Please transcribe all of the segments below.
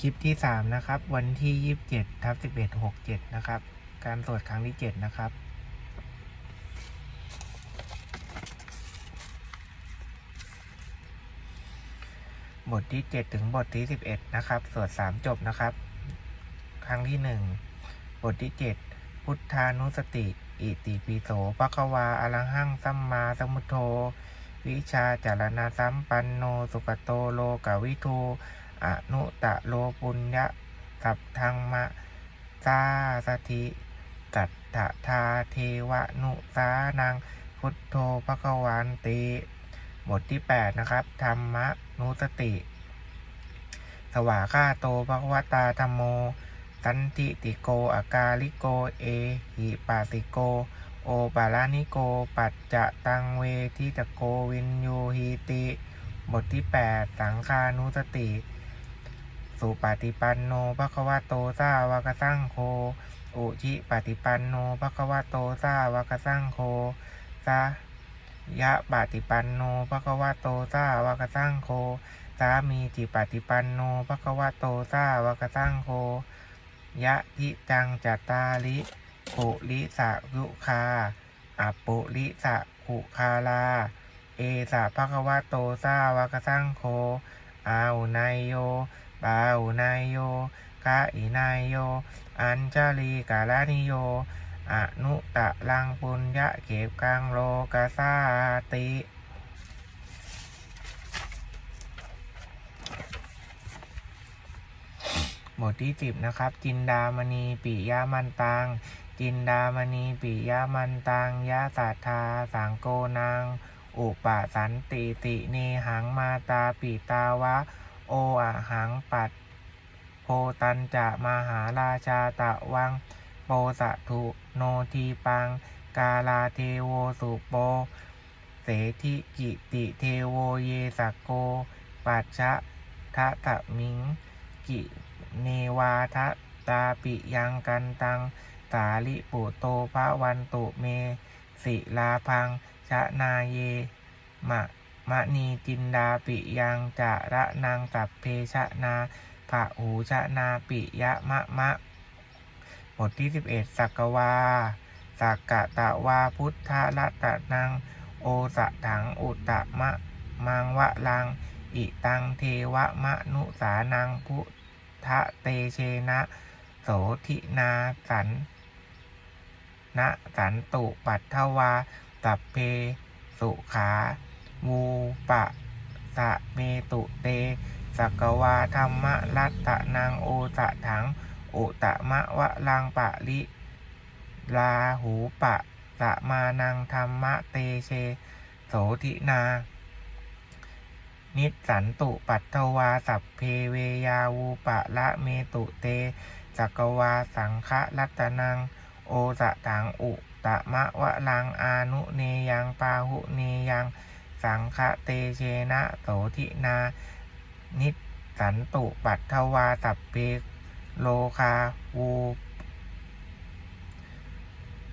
คลิปที่สามนะครับ วันที่ยี่สิบเจ็ดทับสิบเอ็ดหกเจ็ดนะครับ การตรวจครั้งที่เจ็ดนะครับ บทที่เจ็ดถึงบทที่สิบเอ็ดนะครับ สวดสามจบนะครับ ครั้งที่หนึ่งบทที่เจ็ดพุทธานุสติ อิติปิโสภควาอรหังสัมมาสัมพุทโธ วิชาจารณะสัมปันโน สุขโตโลกวิทู อนุตะโลปุญญะสัพทังมะสาสถิตัตถะทาเทวะนุสานัง พุทโธภควานติบทที่ 8 นะครับ ธรรมนุสติ สวาข้าโตภควตาธรรมโม สันติติโกอากาลิโก เอหิปาติโก โอปารานิโก ปัจจะตังเวทิตโกวินยูหีติ บทที่ 8 สังคานุสติ สุปฏิปันโนภควโตสาวกสังโฆอุชิปฏิปันโนภควโตสาวกสังโฆสายะปฏิปันโนภควโตสาวกสังโฆสามีจิปฏิปันโนภควโตสาวกสังโฆยะทิจังจัตตาลิปุริสะยุคาอัปปุริสะขุคาลา เอสะภควโตสาวกสังโฆอาอุนายโย ปาอุนายโยกะอินายโย อัญชลีกาลานิโย อนุตะลังปุญญะเก็บกังโลกาสาติบทที่สิบนะครับ จินดามณีปิยามันตัง จินดามณีปิยามันตังยะสัทธาสังโกนางอุปสันติติเนหังมาตาปิตาวะ โออะหังปัดโพตันจะมหาราชาตะวังโปสะทุโนทีปัง กาลาเทโวสุโป เสธิกิติเทโวเยสกโก ปัจชะทะตะมิง กิเนวาทะตาปิยังกันตัง สาลิปุโตภะวันตุเม สิลาพัง ชะนาเย มะ มะนีจินดาปิยังจะระนางสัพเพชะนาภะหูชะนาปิยะมะมะบทที่ 11 สักกวา สักกะตะวาพุทธรัตนังโอสะถังอุตตะมะมังวะลัง อิตังเทวะมะนุสานังพุทธเตเชนะ โสทินาสันนะสันตุปัทวาตัพเพสุขา วูปะสะเมตุเตสักวาธรรมะรัตตะนางโอสะถังอุตะมะวะลังปะลิลาหูปะสะมานังธรรมะเตเช โสทินา นิสันตุปัตถวาสัพเพเวยาวูปะละเมตุเตจักวาสังฆรัตนัง โอสะถังอุตะมะวะลังอานุเนยังปาหุเนยัง สังฆเตเชนะโสทินา นิสสันตุปัตถวาสัพเพโลคาวู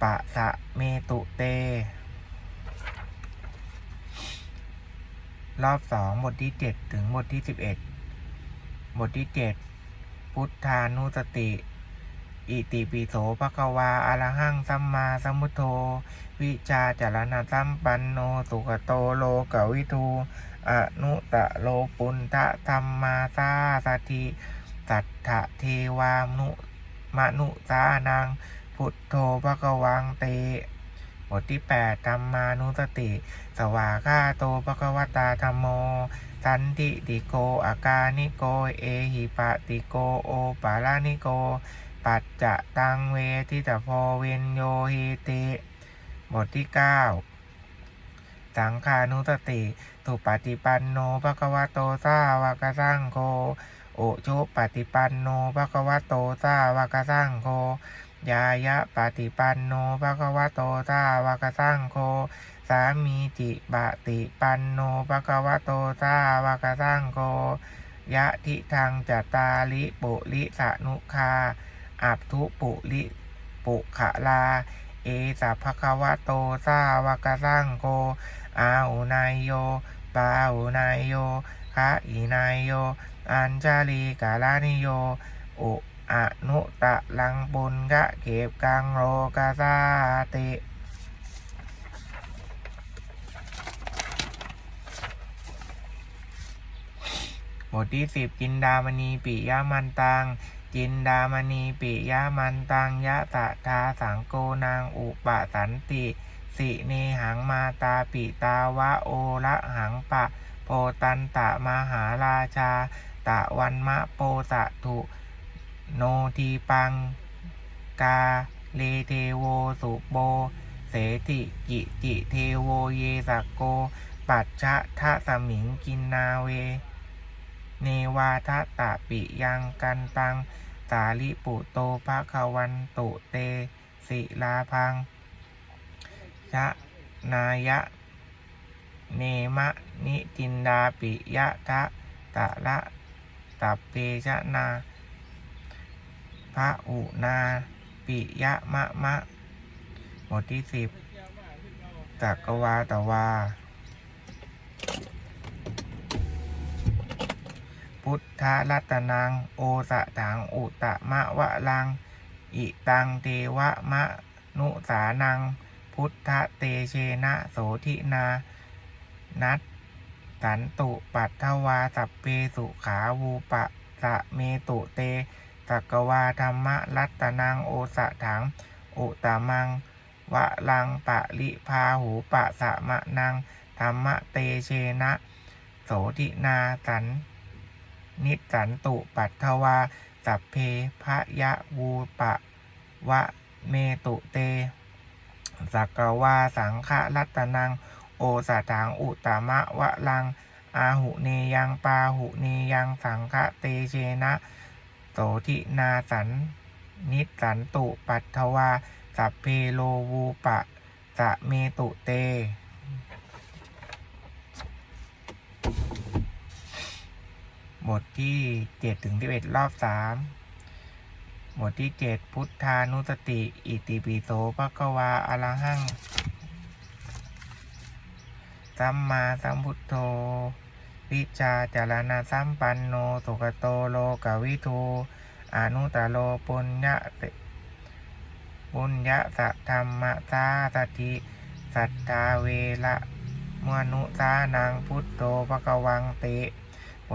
ปะสะเมตุเต รอบสองบทที่เจ็ดถึงบทที่สิบเอ็ดบทที่เจ็ดพุทธานุสติ อิติปิโสภควาอรหังสัมมาสัมพุทโธ วิชาจารณะสัมปันโน สุขโตโลกวิทูอนุตะโลปุณทะธรรมาสาสถิสัทธะเทวานุมนุสานัง พุทโธภควังเตบทที่8ธรรมานุสติ สวาคาโตภควตาธรรมโมสันติติโกอากานิโก เอหิปะติโก โอปารานิโก ปัจจะตังเวทิตโพเวนโยหิติ บทที่ 9 สังขานุสติสุปฏิปันโนภควโตสาวกสังโฆโอชุปฏิปันโนภควโตสาวกสังโฆยายะปฏิปันโนภควโตสาวกสังโฆสามีจิปฏิปันโนภควโตสาวกสังโฆยะทิทางจตาลิปุริสนุคา อับทุปุริปุขะลา เอสัพพะวะโตสาวกสังโฆอาอุนายโยปาอุนายโยคะอินายโย อัญชาลีกาลานิโยอุอนุตะลังปุญกะเก็บกังโลกาซาติบทที่สิบจินดามณีปิยามันตัง จินดามณีปิยามันตังยะตะทาสังโกนางอุปสันติสิเนหังมาตาปิตาวะโอละหังปะโพตันตะมหาราชา ตะวันมะโปสะถุ โนทีปัง กาเลเทโวสุโบ เสติกิจิเทโวเยสกโก ปัจฉะทะสมิงกินนาเว เนวาทะตะปิยังกันตัง สาลิปุโตภะคะวันตุเต สิลาพังชะนายะ เนมะ นิจินดาปิยะทะตะละตัปเปชะนาพระอุนาปิยะมะมะบทที่สิบจักรวาตวา พุทธรัตนัง โอสะถัง อุตะมะวะลัง อิตังเทวะมะนุสานัง พุทธเตเชนะโสทินา นัตสันตุปัตถวาสัพเพสุขาวูปะสะเมตุเตสักวาธรรมรัตนังโอสะถัง อุตะมัง วะลังปะลิพาหูปะสะมะนังธรรมเตเชนะ โสทินาสัน นิสันตุปัตถวา สัพเพพะยะวูปะวะเมตุเต สักวาสังฆรัตนัง โอสถังอุตมะวะลัง อาหุเนยังปาหุเนยังสังฆเตเชนะ โสทินาสัน นิสันตุปัตถวา สัพเพโลวูปะสะเมตุเต บทที่เจ็ดถึงที่เอ็ดรอบสามบทที่เจ็ดพุทธานุสติ อิติปิโสภะคะวาอะรหังสัมมาสัมพุทโธวิชาจารณะสัมปันโนสุขโตโลกวิทูอนุตตโลปุญญะปุญญะสัทธรรมะสาสติสัทธาเวละมนุสานังพุทโธภะคะวังเต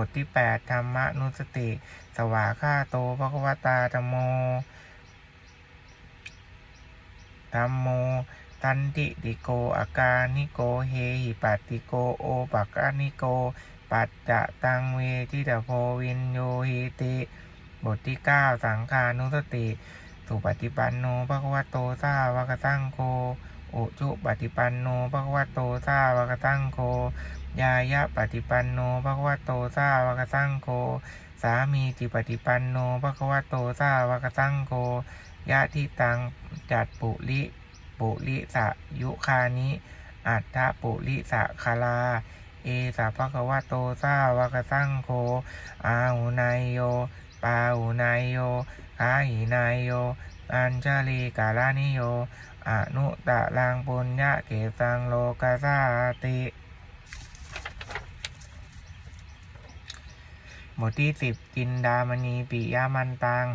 ทที่ 8 ธรรมนุสติ สวาข้าโตภควตาธรรมโมธรรมโม ตันติติโกอาการนิโก เฮหิปัตติโก โอปักานิโก ปัจจะตังเวทิตาโพวินโยหิติ บทที่ 9 สังขานุสติ สุปฏิปันโนภควโตสาวกตังโค อุชุปฏิปันโนภควโตสาวกตั้งโค ยายะปฏิปันโนภควโตสาวกสังโฆสามีจิปฏิปันโนภควโตสาวกสังโฆยะทิตังจัดปุริปุริสะยุคานิ อัฏฐปุริสะคาลา เอสะภควโตสาวกสังโฆอาหุนายโย ปาหุนายโยคาหินายโย อัญชลีกาลานิโย อนุตะลังปุญญะเกสังโลกาสาติบทที่สิบจินดามณีปิยามันตัง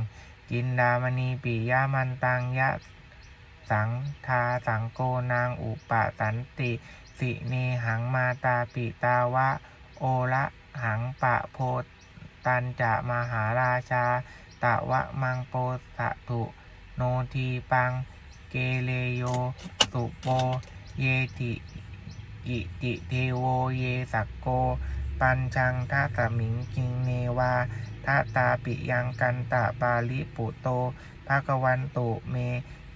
จินดามณีปิยามันตังยะสังทาสังโกนางอุปสันติ สิเนหังมาตาปิตาวะ โอละหังปะโพตันจะมหาราชา ตะวะมังโปสะถุโนทีปัง เกเลโยสุโปเยติกิติเทโวเยสักโก ปัญชังทัสมิงกิงเนวาทัตาปิยังกันตะปาลิปุโตภะกวันตุเม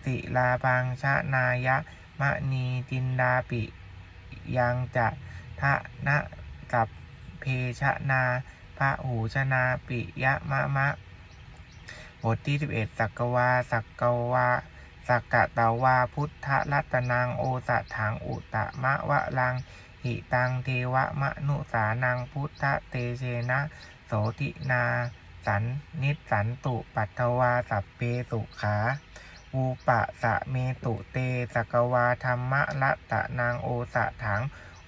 สิลาพังชะนายะมะนีจินดาปิยังจะทะนะสัพเพชะนาพระหูชนาปิยะมะมะ บทที่ 11 สักกวา สักกวา สักกะตาวาพุทธรัตนังโอสะถังอุตะมะวะลัง หิตังเทวะมะนุสานังพุทธเตเชนะโสตินาสันนิสันตุปัทวาสัพเพสุขาวูปะสะเมตุเตสกวาธรรมะละตะนางโอสะถัง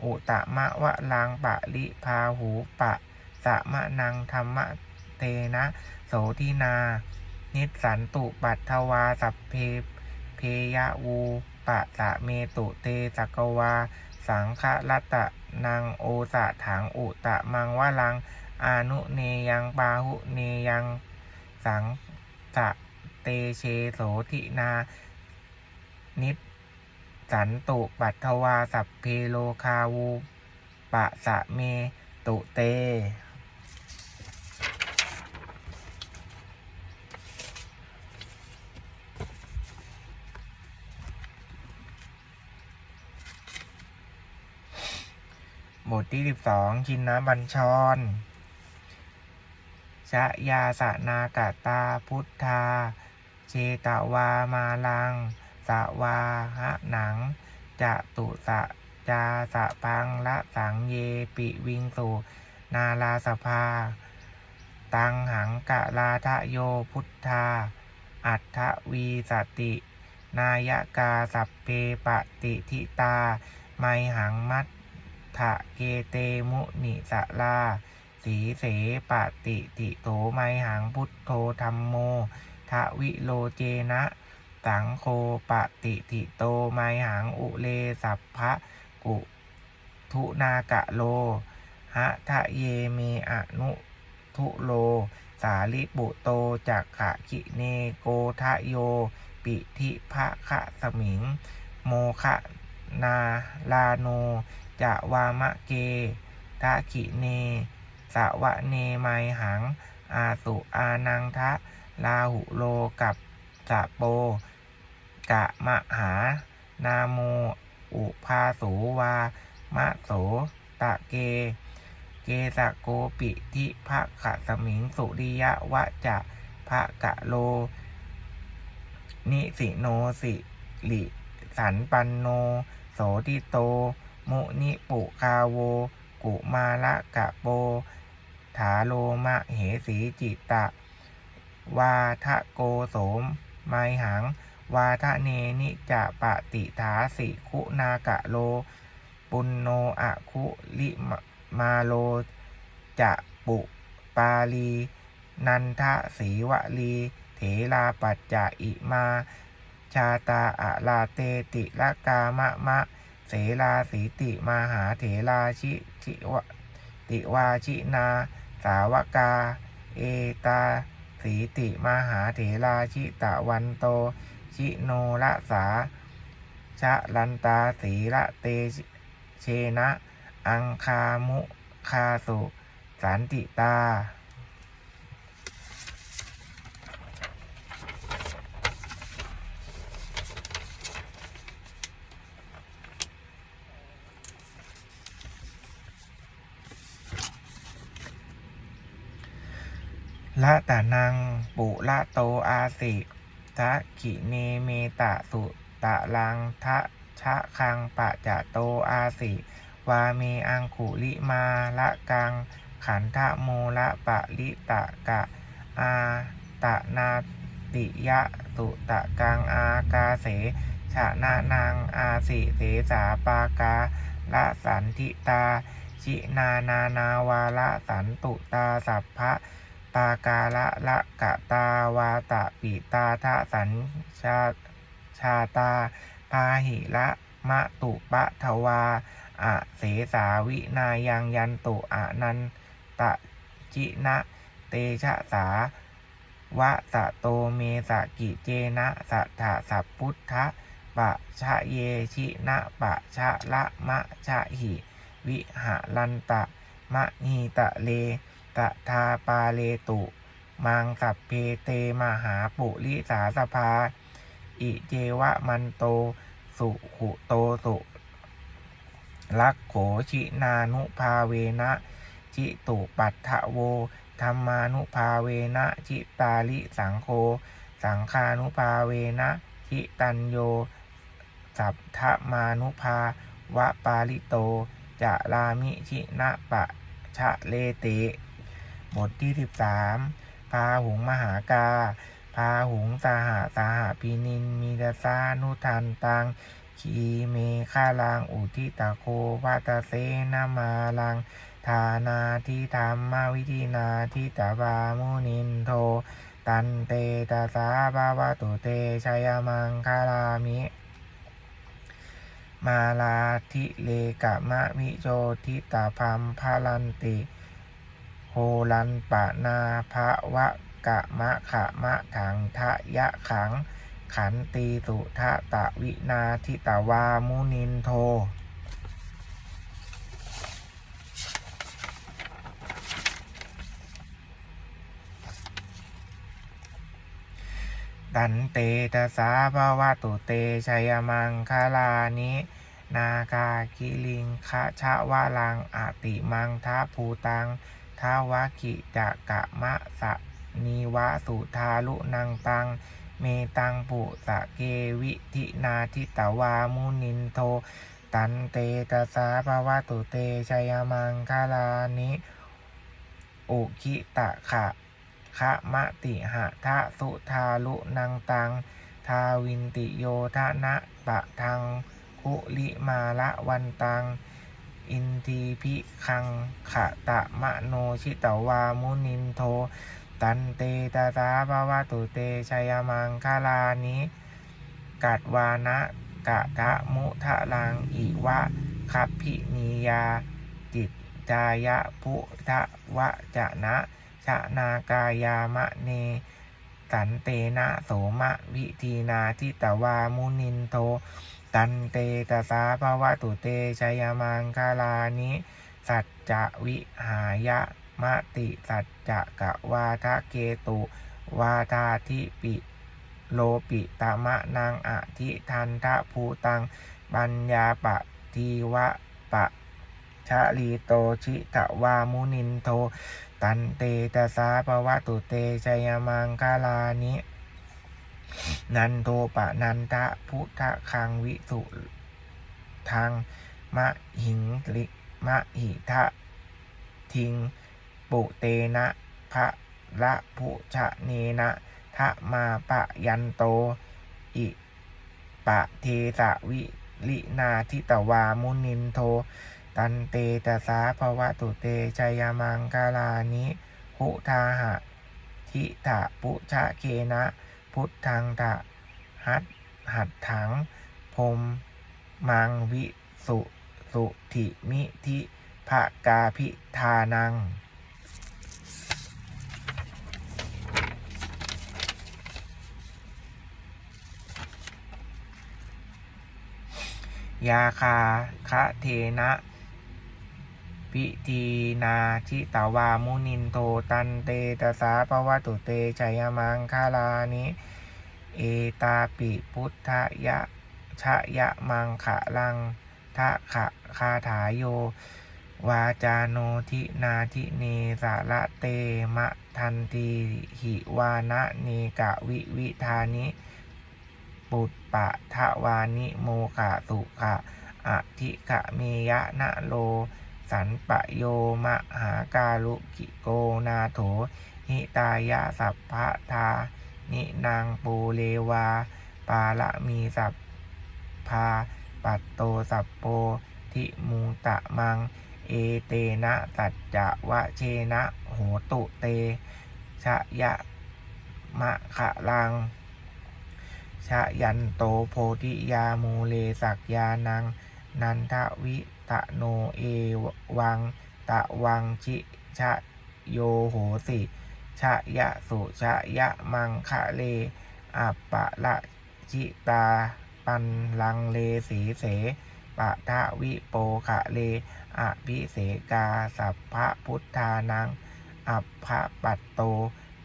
อุตะมะวะลางปะลิพาหูปะสะมะนังธรรมะเตนะ โสทินา นิสันตุปัตวาสัพเพ เพยะวูปะสะเมตุเตสักวา สังฆรัตตะนังโอสะถังอุตะมังวะลัง อานุเนยังปาหุเนยังสังสะเตเชโสทินา นิสันตุปัตถวาสัพเพโลคาวูปะสะเมตุเต บทที่12ชินนบัญชรชะยาสนากตาพุทธา เชตวามาลัง สวาหะหนัง จะตุสะจาสะพังละสังเยปิวิงสุนาลาสภา ตังหังกะลาทะโยพุทธา อัฏฐวีสติ นายกาสัพเพปฏิทิตา ไมหังมัต ถะเกเตมุนิสลา สีเสปฏิติโตไมหังพุทโธธรรมโมทวิโลเจนะ สังโฆปฏิทิโตไมหังอุเลสัพพะกุทุนากะโลหะทะเยเมอนุทุโล สาลิบุโตจักขะคิเนโกทะโย ปิทิภะคะสมิง โมคะนาลาโน จะวามะเกทะขิเน สวะเนไมหัง อาสุอานังทะลาหุโลกับสะโป กะมะหา นาโม อุพาสูวา มะโสตะเก เกสะโกปิทิภะขะสมิงสุริยะวะจะภะกะโล นิสิโนสิลิสันปันโน โสติโต มุนิปุคาโว กุมาละกะโป ถาโลมะเหสีจิตตะ วาทะโกโสมไมหัง วาทะเนนิจะปะติถาสิคุณากะโล ปุณโนอะคุลิมาโล จะปุปาลีนันทะสีวลี เถลาปัจจะอิมา ชาตาอะลาเตติละกามะมะ เสลาสีติมาหาเถลาชิชิวติวาชินา สาวกา เอตาสีติมาหาเถลาชิตะวันโต ชิโนละสา ชะลันตาสีละเตเชนะ อังคามุคาสุ สันติตา ละตานัง ปุละโตอาสิทะขิเนเมตะสุตะลังทะชะคังปะจะโตอาสิ วาเมอังคุลิมาละกัง ขันธะโมละปะลิตะกะ อาตะนาติยะตุตะกังอากาเสชะนะนางอาสิเสสาปากาละสันทิตา ชินานานาวาละสันตุตาสัพพะ ปากาละละกะตาวาตะปิตาทะสัญชาชาตา พาหิละมะตุปะทวาอะเสสาวินายังยันตุอะนันตะจินะเตชะสาวะสะโตเมสะกิเจนะสัทธะสัพพุทธะปะชะเยชินะปะชะละมะชะหิ วิหะลันตะมะหีตะเล ตทาปาเลตุ มังสัพเพเตมหาปุริสาสภา อิเจวะมันโต สุขุโตสุลักโขชินานุภาเวนะจิตุปัฏฐโวธรรมานุภาเวนะจิตาลิสังโฆสังคานุภาเวนะจิตัญโย สัพทมานุภาวะปาลิโต จะลามิชินะปะชะเลติ บทที่ 13 พาหุงมหากา พาหุงสหาสหาพินินมีดาสานุทันตังคีเมฆาลังอุทิตาโควัตเสนามาลังทานาทิธรรมวิธีนาทิตวามุนินโท ตันเตตาสาภาวตุเตชัยมังคารามิ มาลาทิเลกะมะมิโชทิตาพัมพาลันติ โหรันปะนาภะวะกะมะขะมะถังทะยะขัง ขันตีสุทะตะวินาทิตาวามุนินโทตันเตตะสาภาวะตุเตชัยมังคลานินากาคิลิงคะชะวะลังอติมังทาภูตัง ทาวะกิจะกะมะสะนีวะสุทาลุนังตัง เมตังปุสะเกวิทินาทิตวามุนินโท ตันเตตสาภาวะตุเตชัยมังคาลานิอุคิตะขะคะมะติหะทะสุทาลุนังตัง ทาวินติโยทะนะปะทังคุลิมาละวันตัง อินทีพิคังขะตะมะโนชิตวามุนินโท ตันเตตาตาภาวะตุเตชัยมังคาลานิกัดวานะกะทะมุทะลังอิวะคัพพินียา จิตจายะพุทะวะจะนะชะนากายามะเน สันเตนะโสมะวิธีนาทิตวามุนินโท ตันเตตสาภาวะตุเตชัยมังคาลานิ สัจจะวิหายะมะติสัจจะกะวาทะเกตุ วาทาทิปิโลปิตมะนางอะทิทันทะภูตัง ปัญญาปะทีวะปะชะลีโตชิตะวามุนินโท ตันเตตสาภวะตุเตชัยมังคาลานิ นันโทปะนันทะพุทธคังวิสุทางมะหิงลิมะหิทะทิง ปุเตนะพระละพุชะเนนะทะมาปะยันโต อิปะเทสะวิลินาทิตวามุนินโท ตันเตตะสาภวะตุเตชัยมังคาลานิ หุทาหะ ทิถะปุชะเคนะ พุทธังทะหัตหัดถังพรมมังวิสุสุถิมิทิภกาพิธานัง ยาคาคะเทนะ พิธีนาชิตาวามุนินโทตันเตตสาภวะตุเตชัยมังคาลานิเอตาปิพุทธยะชะยะมังคะลังทะขะคาถาโยวาจาโนทินาทิเนสาระเตมะทันตีหิวานะเนกะวิวิธานิ ปุตปะทะวานิโมขะสุขะอธิขะเมยะนะโล สันปะโยมะหาการุกิโกนาโถหิตายะสัพพะทา นินางปูเลวา ปาละมีสัพพา ปัตโตสัพโปทิมูตะมัง เอเตนะสัจจะวะเชนะโหตุเต ชะยะมะขะลัง ชะยันโตโพธิยามูเลสักยานัง นันทวิ ตะโนเอวัง ตะวังชิชะโยโหสิชะยะสุชะยะมังคะเลอัปปะละชิตา ปันลังเลสีเสปะทะวิโปคะเลอภิเสกาสัพพะพุทธานัง อัปภะปัตโต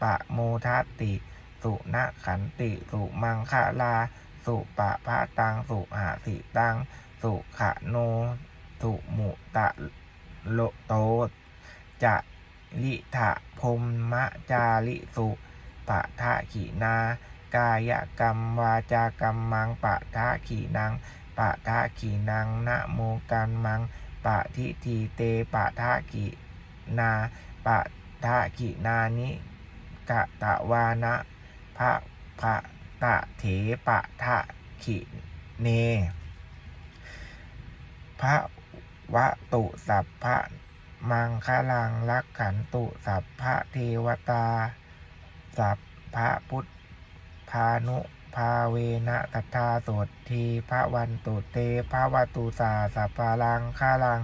ปะโมทัตติ สุนขันติ สุมังคะลา สุปะพะตัง สุหาสิตัง สุขะโน สุมุตะโลโตจะลิทะพรหมจาริสุปะทะขีนากายกรรมวาจากรรมมังปะทะขีนังปะทะขีนังนะโมกันมังปะทิทีเตปะทะขีนาปะทะขีนานิกะตะวานะพระพะตะเถปะทะขีเนพระ วะตุสัพพะมังคลังรักขันตุสัพพะเทวตา สัพพะพุทธานุภาเวนะตัทาสดทีพระวันตุเตพระวตุสาสัพพลังคาลัง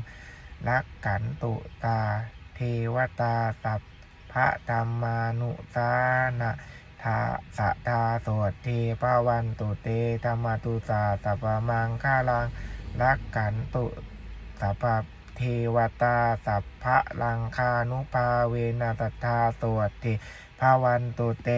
รักขันตุตา เทวตาสัพพะธรรมานุสานะทาสะทาสดทีพระวันตุเตธรรมตุสาสัพพมังคาลังรักขันตุ สัพพเทวตาสัพพะลังคานุภาเวนะตัทธาโสดทีพระวันตุเต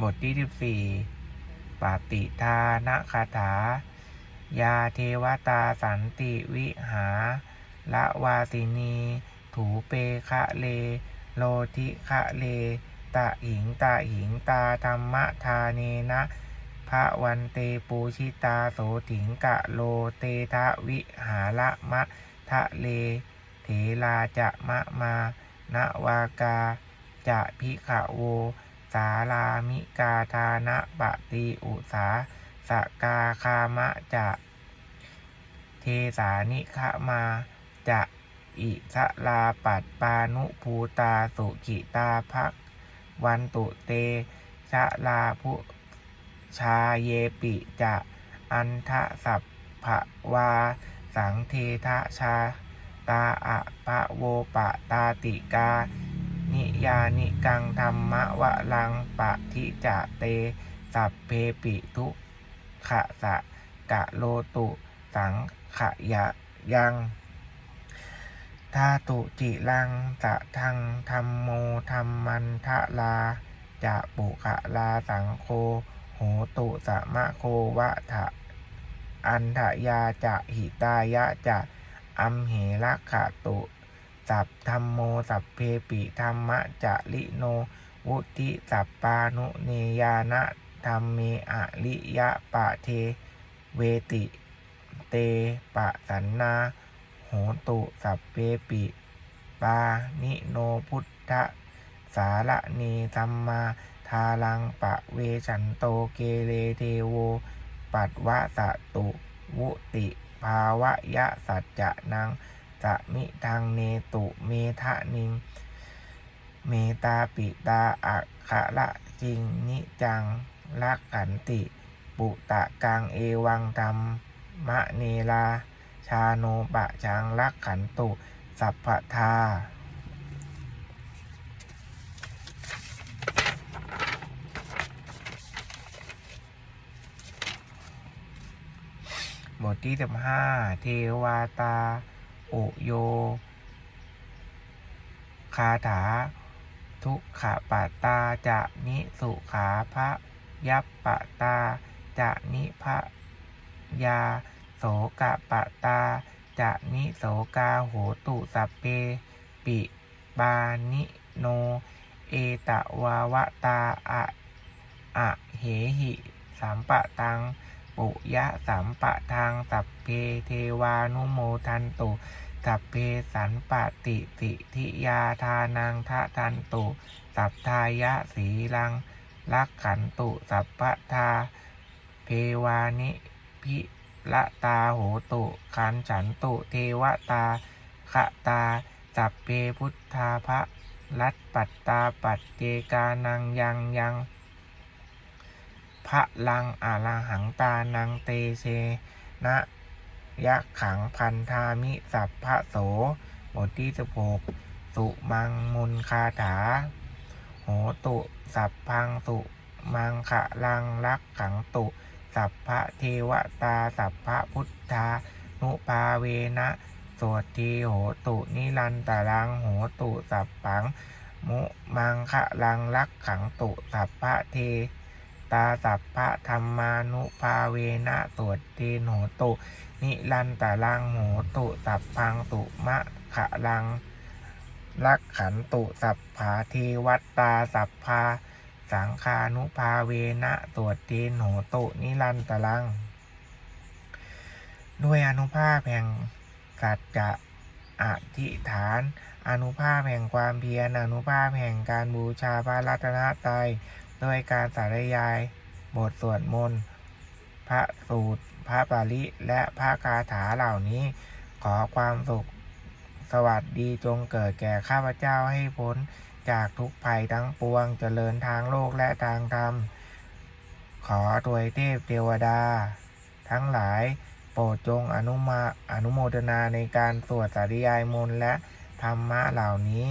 บทที่สิบสี่ปาติทานะคาถา ยาเทวตาสันติวิหาละวาสินี ถูเปคะเล โลทิคะเลตะหิงตะหิงตาธรรมทาเนนะพระวันเตปูชิตาโสถิงกะโลเตทะวิหาละมะทะเล เถลาจะมะมา นวากา จะพิขะโว สาลามิกาทานะปะตีอุสาสกาคามะจะ เทสานิขะมาจะ อิสลาปัดปานุภูตาสุขิตาภักวันตุเตชะลาภุชาเยปิจะอันทะสัพพะวา สังเททะชา ตาอะปะโวปะตาติกา นิยานิกังธรรมวะลังปะทิจะเต สัพเพปิทุขะสะกะโลตุ สังขะยะยัง ทาตุจิลังสะทังธรรมโมธรรมันทะลาจะปุขะลาสังโฆโหตุสะมะโควะทะอันทะยาจะหิตายะจะอัมเหระขะตุสัพธรรมโมสัพเพปิธรรมะจะลิโน วุติสัพปานุเนยานะธรรมเมอะลิยะปะเท เวติ เตปะสันนา ตุสัพเพปิปานิโนพุทธสารณีธรรมาทาลังปะเวชันโตเกเรเทโว ปัดวะสะตุวุติ ภาวะยะสัจจะนังจะมิทางเนตุเมทะนิง เมตาปิตาอักขระจริงนิจังลักขันติ ปุตะกังเอวังธรรมมะเนลา ชาโนปะชังลักขันตุ สัพพทาบทที่สิบห้าเทวาตา โอโย คาถา ทุกขปตตาจะนิสุขาพระยัปปตาจะนิพะยา สกะปตา จะนิโสกาโหตุสัพเพปิบานิโน เอตวาวตาอะอะเหหิสัมปะตัง ปุยะสัมปะทางสัพเพเทวานุโมทันตุสัพเพสันปติสิทิยาทานังทะทันตุ สัพทายะสีลังลักขันตุ สัพพทาเพวานิพิ ละตาโหตุขันฉันตุเทวตาขะตาสัพเพพุทธาภะรัตปัตตาปัจเจกานังยังยังพระลังอาลาหังตานังเตเชนะยะขังพันธามิสัพพะโสบทที่สิบหกสุมังมุนคาถา โหตุ สัพพังสุมังคะลังรักขังตุ สัพพะเทวตา สัพพะพุทธานุปาเวนะสวดทีโหตุนิรันตรังโหตุสัพพัง มุมังคะลังรักขังตุสัพพะเทตาสัพพะธรรมานุภาเวนะสวดทีโหตุนิรันตรังโหตุสัพพังตุมะขะลังลักขันตุสัพพาเทวัตตาสัพพา สังคานุภาเวนะตรวจเทนโหตุนิรันตรัง ด้วยอนุภาพแห่งสัจจะอธิฐาน อนุภาพแห่งความเพียร อนุภาพแห่งการบูชาพระรัตนตรัยโดด้วยการสาธยาย บทสวดมนต์ พระสูตร พระปาริและพระคาถาเหล่านี้ ขอความสุขสวัสดีจงเกิดแก่ข้าพเจ้าให้พ้น จากทุกภัยทั้งปวงเจริญทางโลกและทางธรรม ขอถวยเทพเทวดา ทั้งหลายโปรดจงอนุมาอนุโมทนาในการสวดสาธยายมนต์และธรรมะเหล่านี้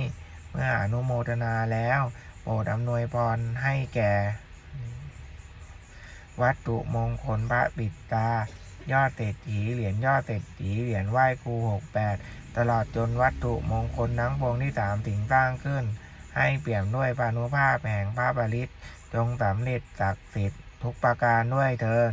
เมื่ออนุโมทนาแล้วโปรดอำนวยพรให้แก่ วัตถุมงคลพระปิดตา ยอดเศรษฐีเหรียญยอดเศรษฐีเหรียญไหว้ครูหกแปดตลอดจนวัตถุมงคลทั้งปวงที่สามสิ่งสร้างขึ้น ให้เปี่ยมด้วยปานุภาพแห่งพระบริตจงสำเร็จศักดิ์สิทธิ์ทุกประการด้วยเทิน